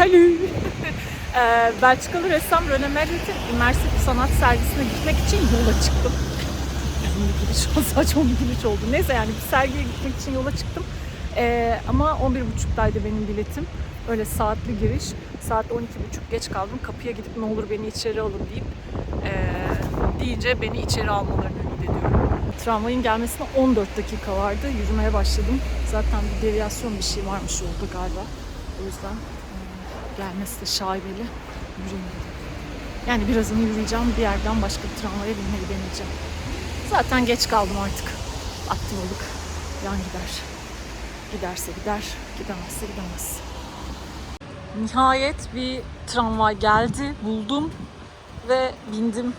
Salü. Ee, Belçikalı ressam René Magritte'in immersif sanat sergisine gitmek için yola çıktım. Uzun bir giriş saçma bir giriş oldu. Neyse yani bir sergiye gitmek için yola çıktım. Ee, ama 11.30'daydı benim biletim. Öyle saatli giriş. Saat 12.30 geç kaldım. Kapıya gidip ne olur beni içeri alın deyip ee, deyince beni içeri almalarını ümit ediyorum. Tramvayın gelmesine 14 dakika vardı. Yürümeye başladım. Zaten bir deviyasyon bir şey varmış yolda galiba. O yüzden gelmesi şaibeli. Yürüyeyim. Yani birazını yürüyeceğim. Bir yerden başka bir tramvaya binmeyi deneyeceğim. Zaten geç kaldım artık. Attı balık. Yan gider. Giderse gider, gidemezse gidemez. Nihayet bir tramvay geldi, buldum ve bindim.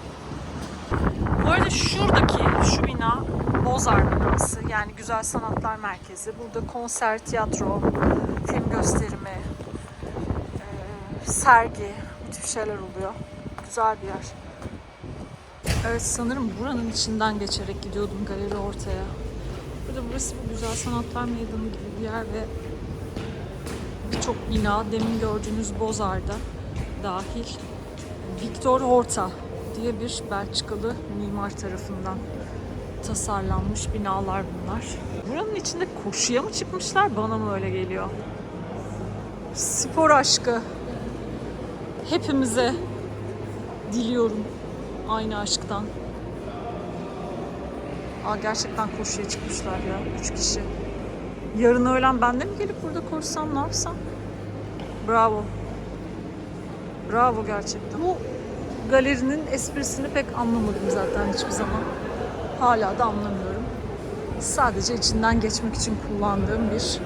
Bu arada şuradaki şu bina Mozart binası yani Güzel Sanatlar Merkezi. Burada konser, tiyatro, film gösterimi, sergi, bu tip şeyler oluyor. Güzel bir yer. Evet sanırım buranın içinden geçerek gidiyordum galeri ortaya. Burada burası bu Güzel Sanatlar Meydanı gibi bir yer ve birçok bina demin gördüğünüz Bozar'da dahil Victor Horta diye bir Belçikalı mimar tarafından tasarlanmış binalar bunlar. Buranın içinde koşuya mı çıkmışlar bana mı öyle geliyor? Spor aşkı hepimize diliyorum aynı aşktan. Aa, gerçekten koşuya çıkmışlar ya. Üç kişi. Yarın öğlen ben de mi gelip burada koşsam ne yapsam? Bravo. Bravo gerçekten. Bu galerinin esprisini pek anlamadım zaten hiçbir zaman. Hala da anlamıyorum. Sadece içinden geçmek için kullandığım bir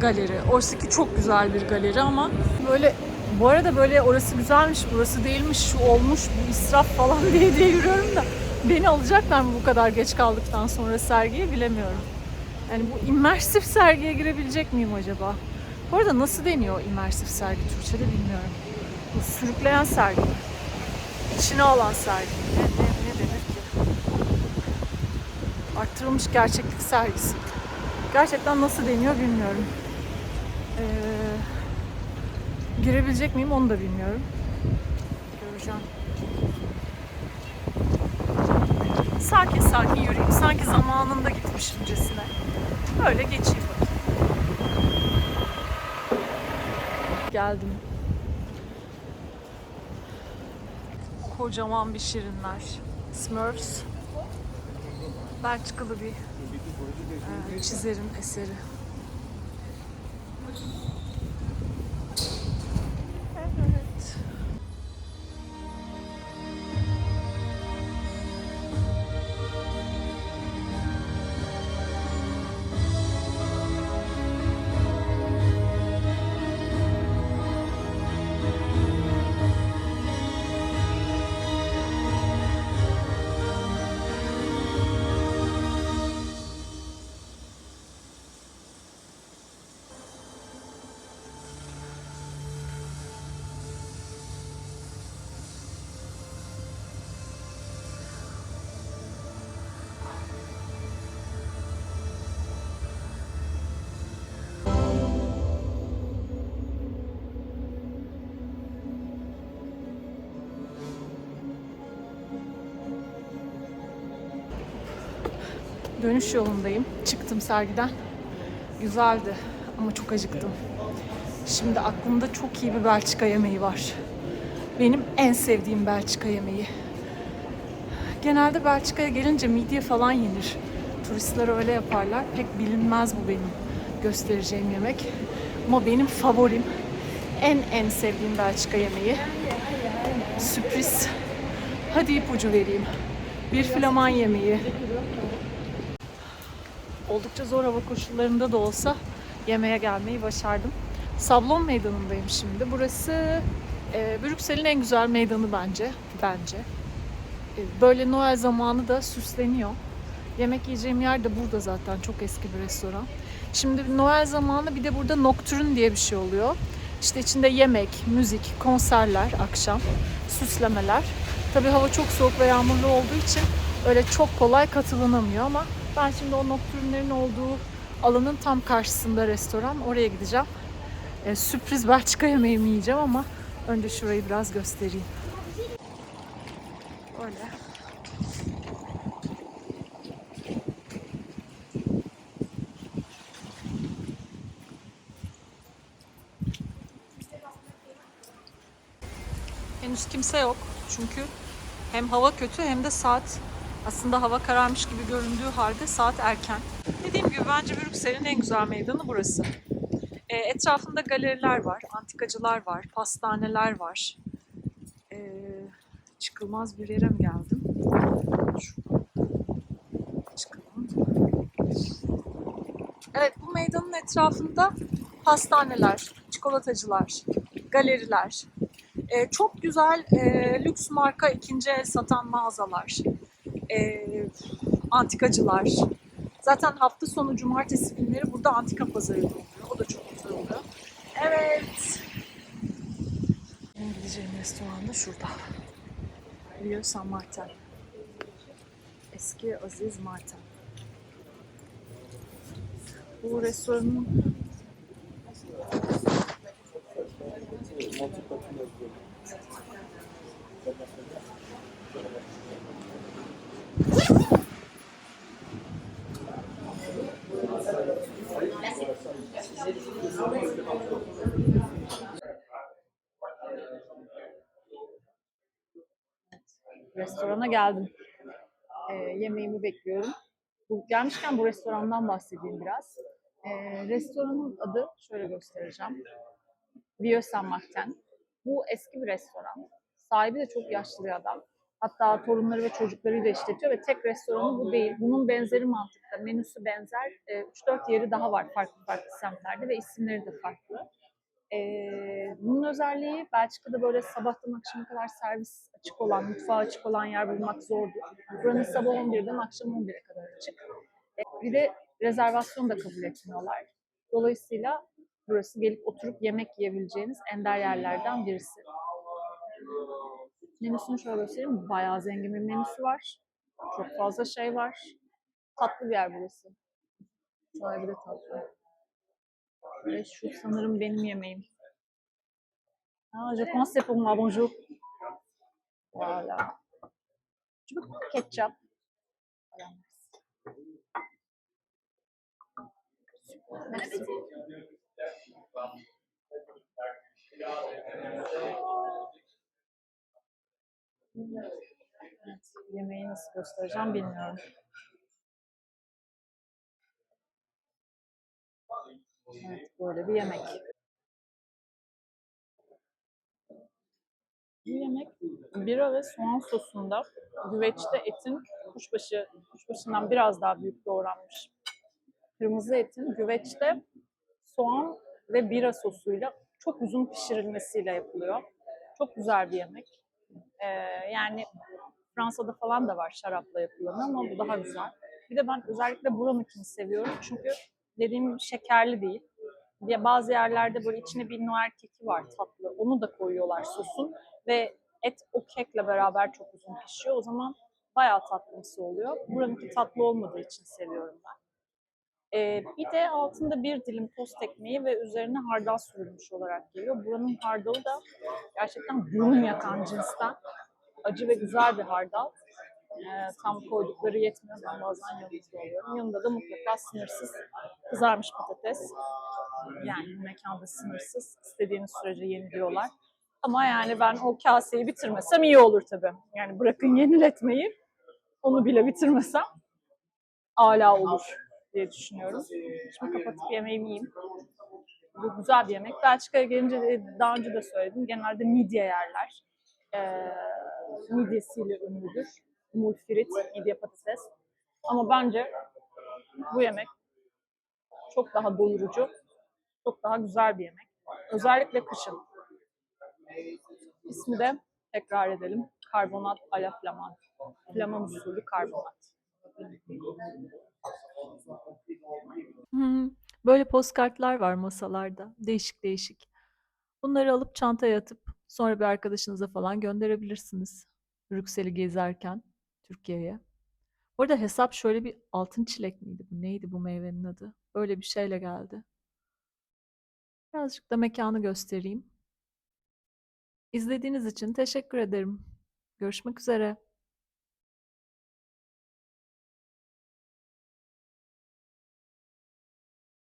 galeri. Oysa ki çok güzel bir galeri ama böyle bu arada böyle orası güzelmiş, burası değilmiş, şu olmuş, bu israf falan diye diye yürüyorum da beni alacaklar mı bu kadar geç kaldıktan sonra sergiye bilemiyorum. Yani bu immersif sergiye girebilecek miyim acaba? Bu arada nasıl deniyor immersif sergi Türkçe'de bilmiyorum. Bu sürükleyen sergi. İçine alan sergi. Ne, ne, ne denir ki? Arttırılmış gerçeklik sergisi. Gerçekten nasıl deniyor bilmiyorum. Ee, girebilecek miyim onu da bilmiyorum. Göreceğim. Sakin sakin yürüyeyim. Sanki zamanında gitmişimcesine. Böyle geçeyim. Geldim. Kocaman bir şirinler. Smurfs. Belçikalı bir e, çizerin eseri. Dönüş yolundayım. Çıktım sergiden. Güzeldi ama çok acıktım. Şimdi aklımda çok iyi bir Belçika yemeği var. Benim en sevdiğim Belçika yemeği. Genelde Belçika'ya gelince midye falan yenir. Turistler öyle yaparlar. Pek bilinmez bu benim göstereceğim yemek. Ama benim favorim, en en sevdiğim Belçika yemeği. Sürpriz. Hadi ipucu vereyim. Bir flaman yemeği. Oldukça zor hava koşullarında da olsa yemeğe gelmeyi başardım. Sablon Meydanı'ndayım şimdi. Burası e, Brüksel'in en güzel meydanı bence. Bence. E, böyle Noel zamanı da süsleniyor. Yemek yiyeceğim yer de burada zaten. Çok eski bir restoran. Şimdi Noel zamanı bir de burada Nocturne diye bir şey oluyor. İşte içinde yemek, müzik, konserler akşam, süslemeler. Tabii hava çok soğuk ve yağmurlu olduğu için öyle çok kolay katılınamıyor ama ben şimdi o Nocturne'lerin olduğu alanın tam karşısında restoran. Oraya gideceğim. E, sürpriz Belçika yemeğimi yiyeceğim ama önce şurayı biraz göstereyim. Öyle. Henüz kimse yok. Çünkü hem hava kötü hem de saat aslında hava kararmış gibi göründüğü halde saat erken. Dediğim gibi bence Brüksel'in en güzel meydanı burası. E, etrafında galeriler var, antikacılar var, pastaneler var. E, çıkılmaz bir yere mi geldim? Evet bu meydanın etrafında pastaneler, çikolatacılar, galeriler, e, çok güzel e, lüks marka ikinci el satan mağazalar, e, antikacılar. Zaten hafta sonu cumartesi günleri burada antika pazarı oluyor. O da çok güzel oluyor. Evet. Benim gideceğim restoran da şurada. Rio San Martin. Eski Aziz Martin. Bu restoranın restorana geldim. Ee, yemeğimi bekliyorum. Bu, gelmişken bu restorandan bahsedeyim biraz. Ee, restoranın adı şöyle göstereceğim. Vieux Saint Martin. Bu eski bir restoran. Sahibi de çok yaşlı bir adam. Hatta torunları ve çocuklarıyla işletiyor ve tek restoranı bu değil. Bunun benzeri mantıkta. Menüsü benzer. Ee, 3-4 yeri daha var farklı farklı semtlerde ve isimleri de farklı. Bunun özelliği Belçika'da böyle sabahtan akşama kadar servis açık olan, mutfağı açık olan yer bulmak zordur. Buranın sabah 11'den akşam 11'e kadar açık. Bir de rezervasyon da kabul etmiyorlar. Dolayısıyla burası gelip oturup yemek yiyebileceğiniz ender yerlerden birisi. Menüsünü şöyle göstereyim. Bayağı zengin bir menüsü var. Çok fazla şey var. Tatlı bir yer burası. Sahibi de tatlı. Ve şu sanırım benim yemeğim. Ah, je pense c'est pour moi, bonjour. Voilà. Tu veux prendre ketchup Voilà. Merci. Evet, yemeği nasıl göstereceğim bilmiyorum. Evet, böyle bir yemek. Bu yemek bira ve soğan sosunda güveçte etin kuşbaşı, kuşbaşından biraz daha büyük doğranmış. Kırmızı etin güveçte soğan ve bira sosuyla çok uzun pişirilmesiyle yapılıyor. Çok güzel bir yemek. Ee, yani Fransa'da falan da var şarapla yapılan ama bu daha güzel. Bir de ben özellikle buranınkini seviyorum çünkü dediğim şekerli değil. Ya bazı yerlerde böyle içine bir noel keki var tatlı. Onu da koyuyorlar sosun ve et o kekle beraber çok uzun pişiyor. O zaman bayağı tatlımsı oluyor. Buranınki tatlı olmadığı için seviyorum ben. Ee, bir de altında bir dilim tost ekmeği ve üzerine hardal sürülmüş olarak geliyor. Buranın hardalı da gerçekten burun yakan cinsten. Acı ve güzel bir hardal. Ee, tam koydukları yetmiyor. Ben bazen yanında alıyorum. Yanında da mutlaka sınırsız kızarmış patates. Yani mekanda sınırsız. istediğiniz sürece yeniliyorlar. Ama yani ben o kaseyi bitirmesem iyi olur tabii. Yani bırakın yeniletmeyi. Onu bile bitirmesem ala olur diye düşünüyorum. Şimdi kapatıp yemeğimi yiyeyim. Bu güzel bir yemek. Belçika'ya gelince daha önce de söyledim. Genelde midye yerler. Ee, midyesiyle ünlüdür. Mulfrit, midye patates. Ama bence bu yemek çok daha doyurucu, çok daha güzel bir yemek. Özellikle kışın. İsmi de tekrar edelim. Karbonat à la flamand. Flaman usulü karbonat. Böyle postkartlar var masalarda. Değişik değişik. Bunları alıp çantaya atıp sonra bir arkadaşınıza falan gönderebilirsiniz. Brüksel'i gezerken Türkiye'ye. Bu arada hesap şöyle bir altın çilek miydi bu? Neydi bu meyvenin adı? Böyle bir şeyle geldi. Birazcık da mekanı göstereyim. İzlediğiniz için teşekkür ederim. Görüşmek üzere.